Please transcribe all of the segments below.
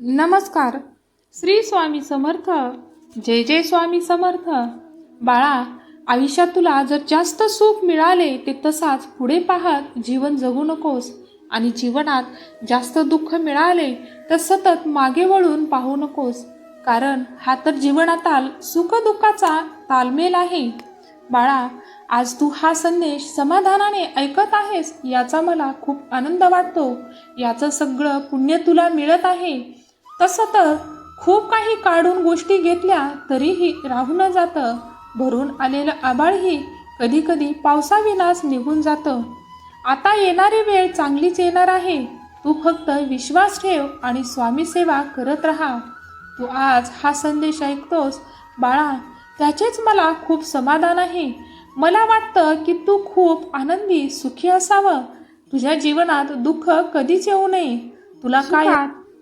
नमस्कार. श्री स्वामी समर्थ. जय जय स्वामी समर्थ. बाळा आयुष्यात तुला जर जास्त सुख मिळाले ते तसाच पुढे पाहत जीवन जगू नकोस. आणि जीवनात जास्त दुःख मिळाले तर सतत मागे वळून पाहू नकोस. कारण हा तर जीवनाताल सुखदुःखाचा तालमेल आहे. बाळा आज तू हा संदेश समाधानाने ऐकत आहेस याचा मला खूप आनंद वाटतो. याचं सगळं पुण्य तुला मिळत आहे. तसं तर खूप काही काढून गोष्टी घेतल्या तरीही राहून जातं. भरून आलेलं आबाळही कधी कधी पावसाविनाच निघून जातं. आता येणारी वेळ चांगलीच येणार आहे. तू फक्त विश्वास ठेव आणि स्वामी सेवा करत राहा. तू आज हा संदेश ऐकतोस बाळा त्याचेच मला खूप समाधान आहे. मला वाटतं की तू खूप आनंदी सुखी असावं. तुझ्या जीवनात दुःख कधीच येऊ नये. तुला काय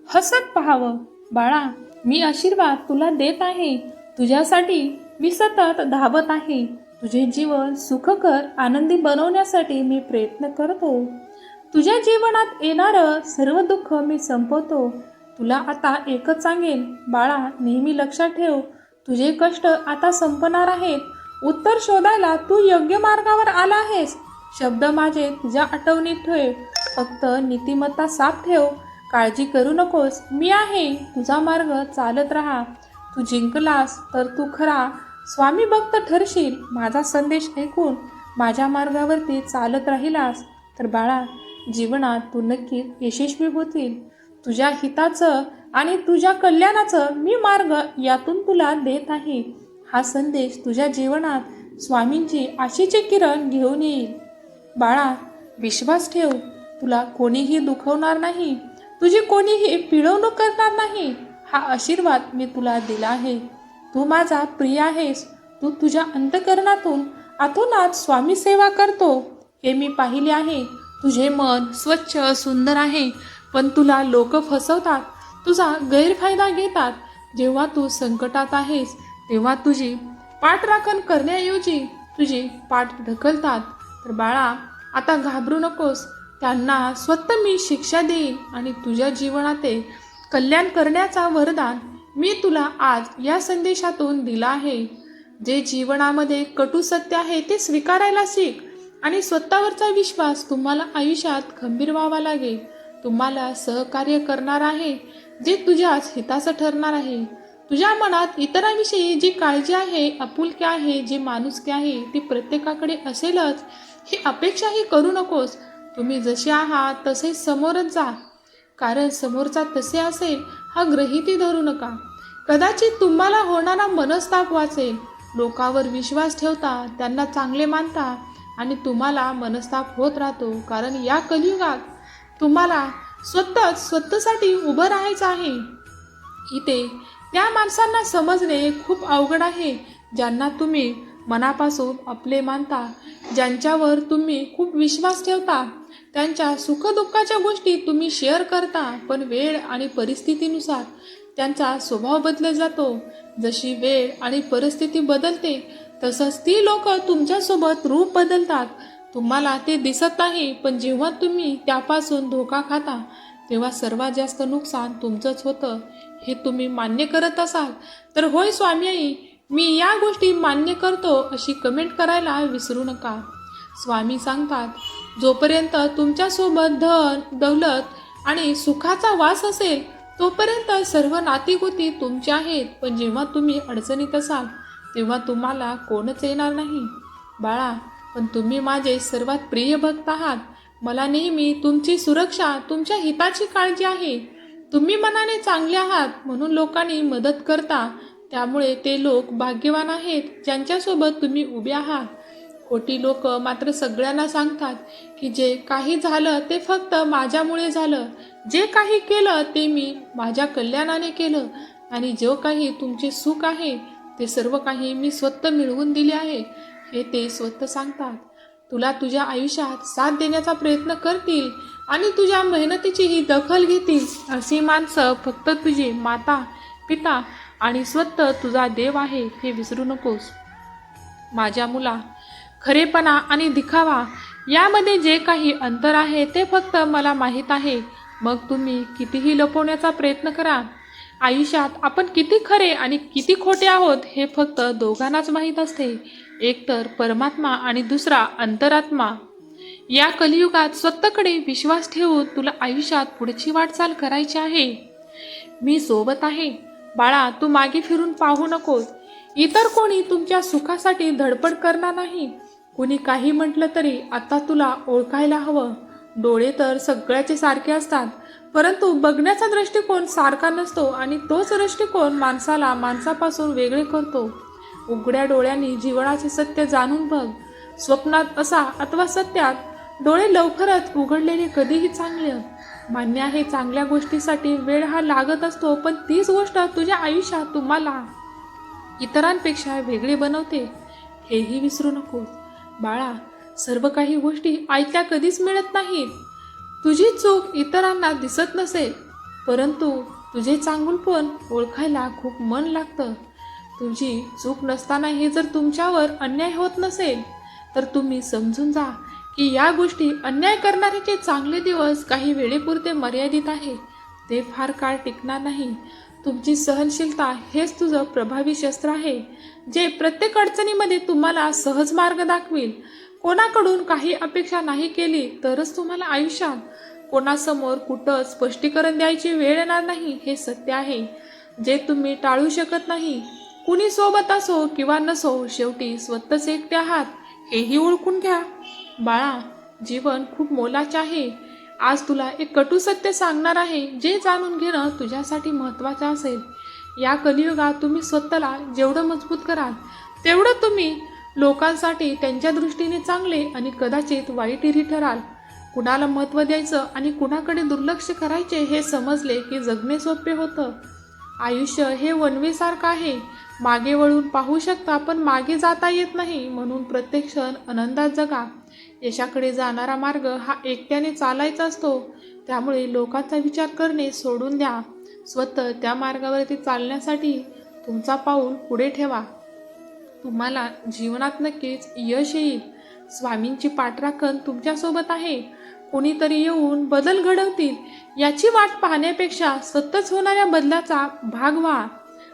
हसत पहावं. बाळा मी आशीर्वाद तुला देत आहे. तुझ्यासाठी मी सतत धावत आहे. तुझे जीवन सुखकर आनंदी बनवण्यासाठी मी प्रयत्न करतो. तुझ्या जीवनात येणारं सर्व दुःख मी संपवतो. तुला आता एकच सांगेन बाळा नेहमी लक्षात ठेव. तुझे कष्ट आता संपणार आहेत. उत्तर शोधायला तू योग्य मार्गावर आला आहेस. शब्द माझे तुझ्या आठवणीत ठेव. फक्त नीतिमत्ता साफ ठेव. काळजी करू नकोस मी आहे. तुझा मार्ग चालत राहा. तू जिंकलास तर तू खरा. स्वामी भक्त ठरशील माझा संदेश ऐकून. माझ्या मार्गावरती चालत राहिलास तर बाळा जीवनात तू नक्कीच यशस्वी होतील. तुझ्या हिताचं आणि तुझ्या कल्याणाचं मी मार्ग यातून तुला देत आहे. हा संदेश तुझ्या जीवनात स्वामींची आशीचे किरण घेऊन येईल. बाळा विश्वास ठेव. तुला कोणीही दुखवणार नाही. तुझी कोणीही पिळवणूक करणार नाही हा आशीर्वाद मी तुला दिला आहे. तू माझा प्रिय आहेस. तू तुझ्या अंतकरणातून अतोनात स्वामी सेवा करतो. हे मी पाहिले आहे. तुझे मन स्वच्छ सुंदर आहे. पण तुला लोक फसवतात. तुझा गैरफायदा घेतात. जेव्हा तू संकटात आहेस तेव्हा तुझी पाठराखण करण्याऐवजी तुझी पाठ ढकलतात. तर बाळा आता घाबरू नकोस. त्यांना स्वतः मी शिक्षा देईन आणि तुझ्या जीवनात कल्याण करण्याचा वरदान मी तुला आज या संदेशातून दिला आहे. जे जीवनामध्ये कटू सत्य आहे ते स्वीकारायला शिक आणि स्वतःवरचा विश्वास तुम्हाला आयुष्यात खंबीर व्हावा लागेल. तुम्हाला सहकार्य करणार आहे जे तुझ्याच हिताचं ठरणार आहे. तुझ्या मनात इतरांविषयी जी काळजी आहे आपुलकी आहे जी माणुसकी आहे ती प्रत्येकाकडे असेलच ही अपेक्षाही करू नकोस. तुम्ही जसे आहात तसे समोरच जा. कारण समोरचा तसे असेल हा ग्रहिती धरू नका. कदाचित तुम्हाला होणारा मनस्ताप वाचेल. लोकावर विश्वास ठेवता त्यांना चांगले मानता आणि तुम्हाला मनस्ताप होत राहतो. कारण या कलियुगात तुम्हाला स्वतःच स्वतःसाठी उभं राहायचं आहे. इथे त्या माणसांना समजणे खूप अवघड आहे. ज्यांना तुम्ही मनापासून आपले मानता ज्यांच्यावर तुम्ही खूप विश्वास ठेवता त्यांच्या सुखदुःखाच्या गोष्टी तुम्ही शेअर करता पण वेळ आणि परिस्थितीनुसार त्यांचा स्वभाव बदलत जातो. जशी वेळ आणि परिस्थिती बदलते तसंच ती लोक तुमच्यासोबत रूप बदलतात. तुम्हाला ते दिसत नाही पण जेव्हा तुम्ही त्यापासून धोका खाता तेव्हा सर्वात जास्त नुकसान तुमचंच होतं. हे तुम्ही मान्य करत असाल तर होय स्वामी आई मी या गोष्टी मान्य करतो अशी कमेंट करायला विसरू नका. स्वामी सांगतात जोपर्यंत तुमच्यासोबत धन दौलत आणि सुखाचा वास असेल तोपर्यंत सर्व नातीगुती तुमच्या आहेत. पण जेव्हा तुम्ही अडचणीत असाल तेव्हा तुम्हाला कोणच येणार नाही. बाळा पण तुम्ही माझे सर्वात प्रिय भक्त आहात. मला नेहमी तुमची सुरक्षा तुमच्या हिताची काळजी आहे. तुम्ही मनाने चांगले आहात म्हणून लोकांनी मदत करता. त्यामुळे ते लोक भाग्यवान आहेत ज्यांच्यासोबत तुम्ही उभे आहात. खोटी लोक मात्र सगळ्यांना सांगतात की जे काही झालं ते फक्त माझ्यामुळे झालं. जे काही केलं ते मी माझ्या कल्याणाने केलं. आणि जो काही तुमचे सुख आहे ते सर्व काही मी स्वतः मिळवून दिले आहे हे ते स्वतः सांगतात. तुला तुझ्या आयुष्यात साथ देण्याचा प्रयत्न करतील आणि तुझ्या मेहनतीची ही दखल घेतील अशी माणसं फक्त तुझी माता पिता आणि स्वतः तुझा देव आहे हे विसरू नकोस. माझ्या मुला खरेपणा आणि दिखावा यामध्ये जे काही अंतर आहे ते फक्त मला माहीत आहे. मग तुम्ही कितीही लपवण्याचा प्रयत्न करा. आयुष्यात आपण किती खरे आणि किती खोटे आहोत हे फक्त दोघांनाच माहीत असते. एकतर परमात्मा आणि दुसरा अंतरात्मा. या कलियुगात स्वतःकडे विश्वास ठेवून तुला आयुष्यात पुढची वाटचाल करायची आहे. मी सोबत आहे. बाळा तू मागे फिरून पाहू नकोस. इतर कोणी तुमच्या सुखासाठी धडपड करणार नाही. कुणी काही म्हटलं तरी आता तुला ओळखायला हवं. डोळे तर सगळ्याचे सारखे असतात परंतु बघण्याचा दृष्टिकोन सारखा नसतो आणि तोच दृष्टिकोन माणसाला माणसापासून वेगळे करतो. उघड्या डोळ्यांनी जीवनाचे सत्य जाणून बघ. स्वप्नात असा अथवा सत्यात डोळे लवकरच उघडलेले कधीही चांगले. मान्य आहे चांगल्या गोष्टीसाठी वेळ हा लागत असतो पण तीच गोष्ट तुझ्या आयुष्यात तुम्हाला इतरांपेक्षा वेगळे बनवते. हेही विसरू नकोस बाळा सर्व काही गोष्टी आयत्या कधीच मिळत नाहीत तुझी चूक इतरांना दिसत नसेल परंतु तुझे चांगुलपण ओळखायला खूप मन लागतं. तुझी चूक नसताना हे जर तुमच्यावर अन्याय होत नसेल तर तुम्ही समजून जा की या गोष्टी अन्याय करणाऱ्याचे चांगले दिवस काही वेळेपुरते मर्यादित आहे. ते फार काळ टिकणार नाही. तुमची सहनशीलता हेच तुझं प्रभावी शस्त्र आहे जे प्रत्येक अडचणीमध्ये तुम्हाला सहज मार्ग दाखवील. कोणाकडून काही अपेक्षा नाही केली तरच तुम्हाला आयुष्यात कोणासमोर कुठं स्पष्टीकरण द्यायची वेळ येणार नाही हे सत्य आहे. जे तुम्ही टाळू शकत नाही कुणी सोबत असो किंवा नसो शेवटी स्वतःच एकटे आहात हेही ओळखून घ्या. बाळा जीवन खूप मोलाचे आहे. आज तुला एक कटू सत्य सांगणार आहे जे जाणून घेणं तुझ्यासाठी महत्त्वाचं असेल. या कलियुगात तुम्ही स्वतःला जेवढं मजबूत कराल तेवढं तुम्ही लोकांसाठी त्यांच्या दृष्टीने चांगले आणि कदाचित वाईटही ठराल. कुणाला महत्त्व द्यायचं आणि कुणाकडे दुर्लक्ष करायचे हे समजले की जगणे सोपे होतं. आयुष्य हे वनवेसारखं आहे. मागे वळून पाहू शकता पण मागे जाता येत नाही म्हणून प्रत्येक क्षण आनंदात जगा. यशाकडे जाणारा मार्ग हा एकट्याने चालायचा असतो. त्यामुळे लोकांचा विचार करणे सोडून द्या. स्वतः त्या मार्गावरती चालण्यासाठी तुमचा पाऊल पुढे ठेवा. तुम्हाला जीवनात नक्कीच यश येईल. स्वामींची पाठराखण तुमच्यासोबत आहे. कोणीतरी येऊन बदल घडवतील याची वाट पाहण्यापेक्षा सतत होणाऱ्या बदलाचा भाग व्हा.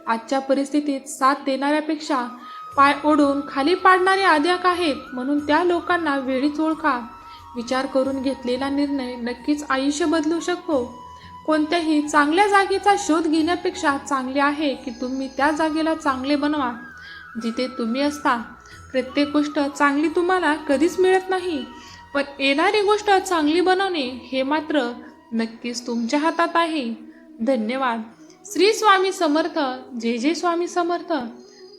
आजच्या परिस्थितीत साथ देणाऱ्यापेक्षा पाय ओढून खाली पाडणारे आद्याक आहेत म्हणून त्या लोकांना वेळीच ओळखा. विचार करून घेतलेला निर्णय नक्कीच आयुष्य बदलू शकतो. कोणत्याही चांगल्या जागेचा शोध घेण्यापेक्षा चांगले आहे की तुम्ही त्या जागेला चांगले बनवा. जिथे तुम्ही असता. प्रत्येक गोष्ट चांगली तुम्हाला कधीच मिळत नाही. पण येणारी गोष्ट चांगली बनवणे हे मात्र नक्कीच तुमच्या हातात आहे. धन्यवाद. श्री स्वामी समर्थ. जे जे स्वामी समर्थ.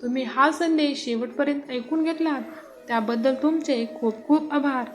तुम्ही हा संदेश शेवटपर्यंत ऐकून घेतलात त्याबद्दल तुमचे खूप खूप आभार.